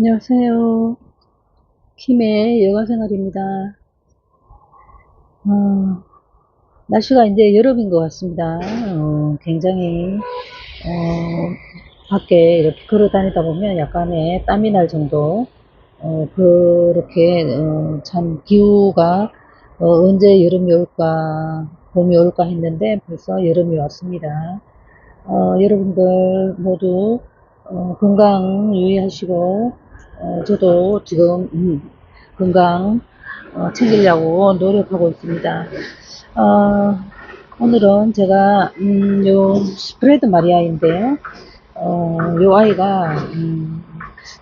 안녕하세요. 김의 여가생활입니다. 어, 날씨가 이제 여름인 것 같습니다. 어, 굉장히, 어, 밖에 이렇게 걸어 다니다 보면 약간의 땀이 날 정도, 어, 그렇게, 어, 참, 기후가, 어, 언제 여름이 올까, 봄이 올까 했는데 벌써 여름이 왔습니다. 어, 여러분들 모두, 어, 건강 유의하시고, 어, 저도 지금, 음, 건강, 어, 챙기려고 노력하고 있습니다. 어, 오늘은 제가, 음, 요, 스프레드 마리아인데요. 어, 요 아이가, 음,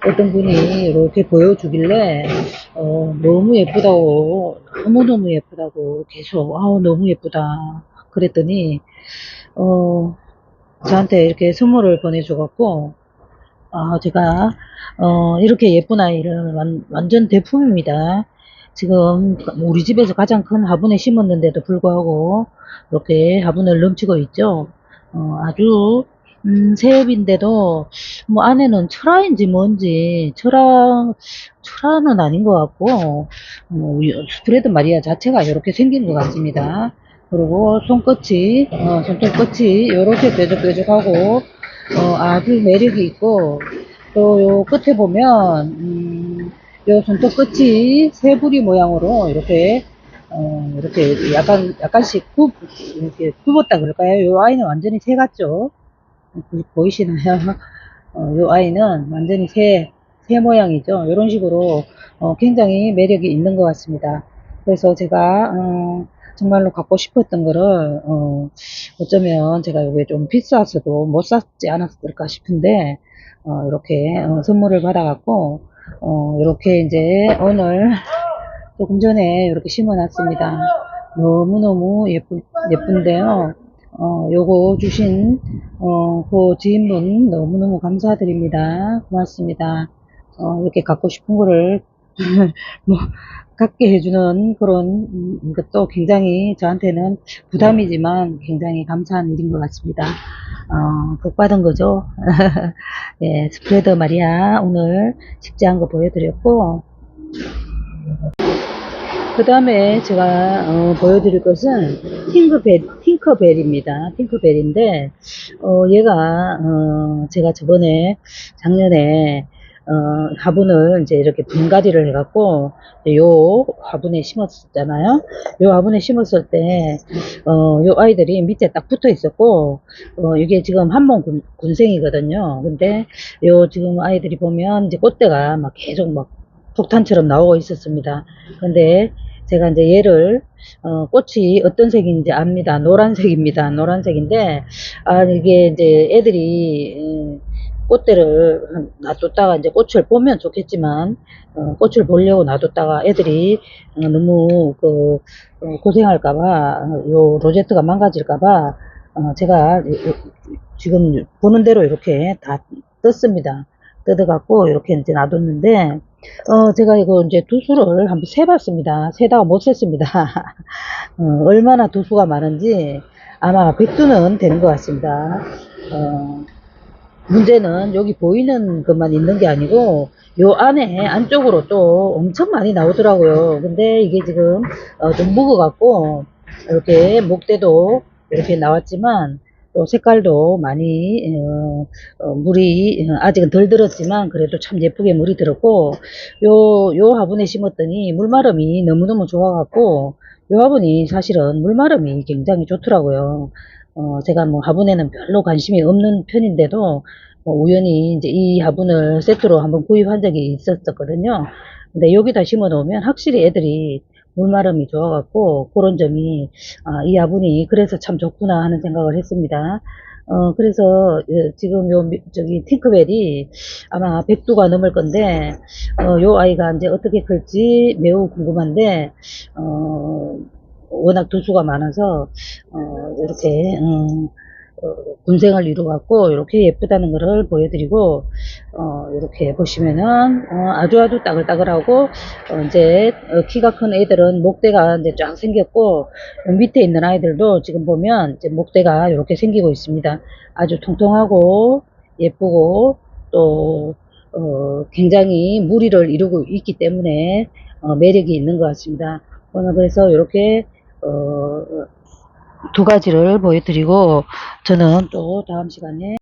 어떤 분이 이렇게 보여주길래, 어, 너무 예쁘다고, 너무너무 예쁘다고 계속, 아우, 너무 예쁘다. 그랬더니, 어, 저한테 이렇게 선물을 보내줘갖고, 아, 제가, 어, 이렇게 예쁜 아이를 완, 완전 대품입니다. 지금 우리 집에서 가장 큰 화분에 심었는데도 불구하고, 이렇게 화분을 넘치고 있죠. 어, 아주, 음, 새엽인데도, 뭐, 안에는 철화인지 뭔지, 철화, 철화는 아닌 것 같고, 어, 스프레드 마리아 자체가 이렇게 생긴 것 같습니다. 그리고 손끝이, 어, 손톱 끝이 이렇게 뾰족뾰족하고, 어, 아주 매력이 있고, 또 요 끝에 보면, 음, 요 손톱 끝이 새부리 모양으로 이렇게, 어, 이렇게 약간, 약간씩 굽, 이렇게 굽었다 그럴까요? 요 아이는 완전히 새 같죠? 보- 보이시나요? 어, 요 아이는 완전히 새, 새 모양이죠. 이런 식으로, 어, 굉장히 매력이 있는 것 같습니다. 그래서 제가, 어, 정말로 갖고 싶었던 거를, 어, 어쩌면 제가 이게 좀 비싸서도 못 샀지 않았을까 싶은데, 어, 이렇게, 어, 선물을 받아갖고, 어, 이렇게 이제 오늘 조금 전에 이렇게 심어놨습니다. 너무너무 예쁘, 예쁜데요. 어, 요거 주신, 어, 그 지인분 너무너무 감사드립니다. 고맙습니다. 어, 이렇게 갖고 싶은 거를, 뭐, 갖게 해주는 그런 음, 것도 굉장히 저한테는 부담이지만 굉장히 감사한 일인 것 같습니다. 어, 복 받은 거죠. 예, 스프레드 마리아 오늘 식재한 거 보여드렸고, 그 다음에 제가 어, 보여드릴 것은 팅크벨, 팅커벨입니다. 팅커벨인데 어, 얘가 어, 제가 저번에 작년에 어, 화분을 이제 이렇게 분갈이를 해갖고 요 화분에 심었었잖아요. 요 화분에 심었을 때 어, 요 아이들이 밑에 딱 붙어 있었고 어, 이게 지금 군, 군생이거든요. 근데 요 지금 아이들이 보면 이제 꽃대가 막 계속 막 폭탄처럼 나오고 있었습니다. 근데 제가 이제 얘를 어, 꽃이 어떤 색인지 압니다. 노란색입니다. 노란색인데 아 이게 이제 애들이 음, 한- 놔뒀다가 이제 꽃을 보면 좋겠지만 어, 꽃을 보려고 놔뒀다가 애들이 어, 너무 그 어, 고생할까봐 어, 요 로제트가 망가질까봐 어, 제가 지금 보는 대로 이렇게 다 떴습니다. 뜯어갖고 이렇게 이제 놔뒀는데 어, 제가 이거 이제 두수를 한번 세봤습니다. 세다가 못 셌습니다. 어, 얼마나 두수가 많은지 아마 100두는 되는 것 같습니다. 어, 문제는 여기 보이는 것만 있는 게 아니고 요 안에 안쪽으로 또 엄청 많이 나오더라고요. 근데 이게 지금 어, 좀 묵어갖고 이렇게 목대도 이렇게 나왔지만 또 색깔도 많이 어, 어, 물이 어, 아직은 덜 들었지만 그래도 참 예쁘게 물이 들었고 요, 요 화분에 심었더니 물마름이 너무너무 좋아갖고 요 화분이 사실은 물마름이 굉장히 좋더라고요. 어, 제가 뭐 화분에는 별로 관심이 없는 편인데도 뭐 우연히 이제 이 화분을 세트로 한번 구입한 적이 있었거든요. 근데 여기다 심어 놓으면 확실히 애들이 물마름이 좋아갖고 그런 점이 아, 이 화분이 그래서 참 좋구나 하는 생각을 했습니다. 어, 그래서 예, 지금 요 미- 저기 팅크벨이 아마 100두가 넘을 건데 어, 요 아이가 이제 어떻게 클지 매우 궁금한데 어, 워낙 두수가 많아서 어, 이렇게 음, 어, 군생을 이루갖고 이렇게 예쁘다는 것을 보여드리고 어, 이렇게 보시면은 어, 아주 아주 따글따글하고 어, 이제 어, 키가 큰 애들은 목대가 이제 쫙 생겼고 어, 밑에 있는 아이들도 지금 보면 이제 목대가 이렇게 생기고 있습니다. 아주 통통하고 예쁘고 또 어, 굉장히 무리를 이루고 있기 때문에 어, 매력이 있는 것 같습니다. 오늘 그래서 이렇게 어, 두 가지를 보여드리고 저는 또 다음 시간에